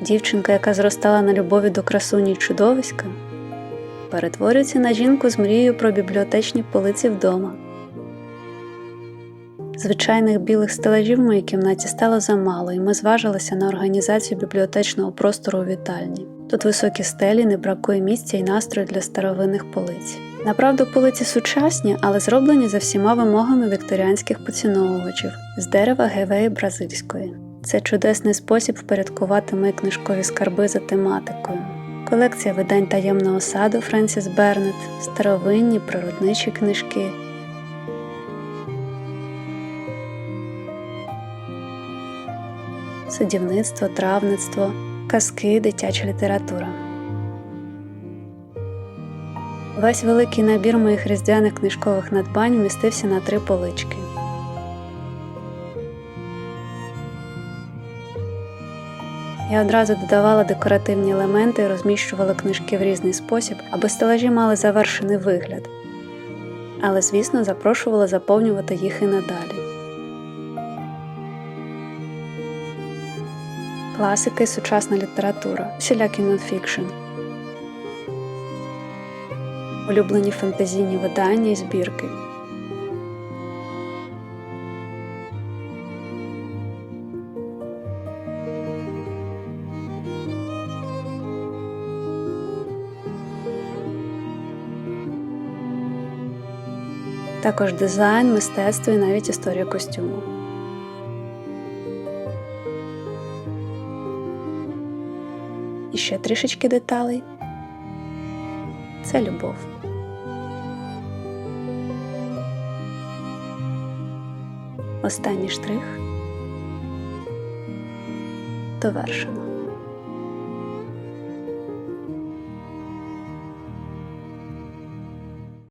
Дівчинка, яка зростала на любові до красуні чудовиська, перетворюється на жінку з мрією про бібліотечні полиці вдома. Звичайних білих стелажів в моїй кімнаті стало замало, і ми зважилися на організацію бібліотечного простору у вітальні. Тут високі стелі, не бракує місця і настрою для старовинних полиць. Направду, полиці сучасні, але зроблені за всіма вимогами вікторіанських поціновувачів з дерева гевеї бразильської. Це чудесний спосіб впорядкувати мої книжкові скарби за тематикою. Колекція видань таємного саду Френсіс Бернет, старовинні природничі книжки, садівництво, травництво, казки, дитяча література. Весь великий набір моїх різдвяних книжкових надбань вмістився на три полички. Я одразу додавала декоративні елементи і розміщувала книжки в різний спосіб, аби стелажі мали завершений вигляд. Але, звісно, запрошувала заповнювати їх і надалі. Класика і сучасна література, всілякий нонфікшн, улюблені фантазійні видання і збірки. Також дизайн, мистецтво і навіть історія костюму. І ще трішечки деталей. Це любов. Останній штрих довершено.